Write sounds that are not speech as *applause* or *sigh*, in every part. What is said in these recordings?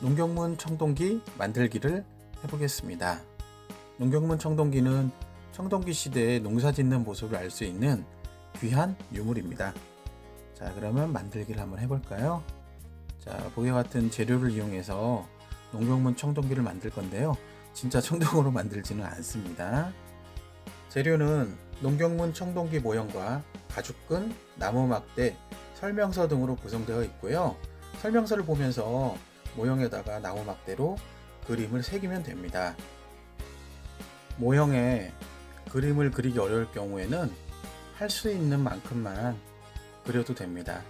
농경문 청동기 만들기를 해보겠습니다. 농경문 청동기는 청동기 시대의 농사 짓는 모습을 알 수 있는 귀한 유물입니다. 자, 그러면 만들기를 한번 해볼까요? 자, 보기와 같은 재료를 이용해서 농경문 청동기를 만들 건데요. 진짜 청동으로 *laughs* 만들지는 않습니다. 재료는 농경문 청동기 모형과 가죽끈, 나무 막대, 설명서 등으로 구성되어 있고요. 설명서를 보면서 모형에다가 나무 막대로 그림을 새기면 됩니다. 모형에 그림을 그리기 어려울 경우에는 할 수 있는 만큼만 그려도 됩니다.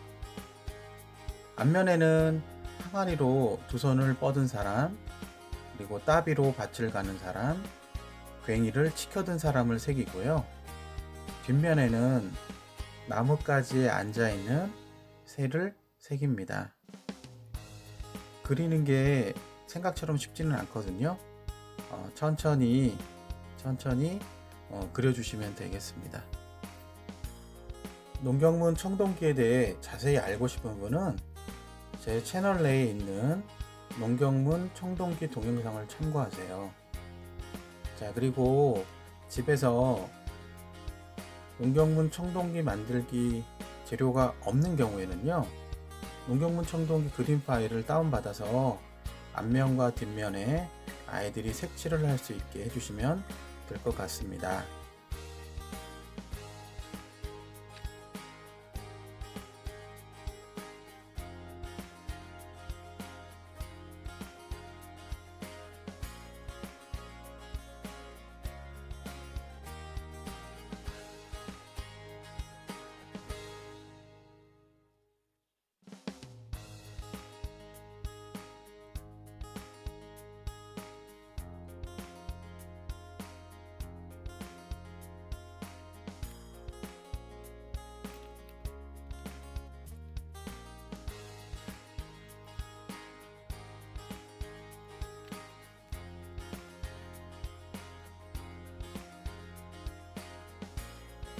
앞면에는 항아리로 두 손을 뻗은 사람, 그리고 따비로 밭을 가는 사람, 괭이를 치켜든 사람을 새기고요. 뒷면에는 나뭇가지에 앉아 있는 새를 새깁니다. 그리는 게 생각처럼 쉽지는 않거든요. 어, 천천히 천천히 어, 그려주시면 되겠습니다. 농경문 청동기에 대해 자세히 알고 싶은 분은 제 채널 내에 있는 농경문 청동기 동영상을 참고하세요. 자, 그리고 집에서 농경문 청동기 만들기 재료가 없는 경우에는요, 농경문 청동기 그림 파일을 다운받아서 앞면과 뒷면에 아이들이 색칠을 할 수 있게 해주시면 될 것 같습니다.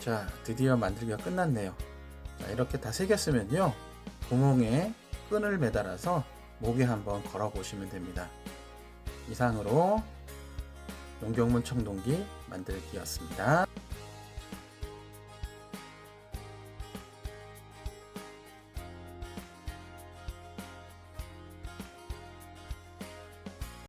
자, 드디어 만들기가 끝났네요. 자, 이렇게 다 새겼으면요. 구멍에 끈을 매달아서 목에 한번 걸어 보시면 됩니다. 이상으로 농경문 청동기 만들기였습니다.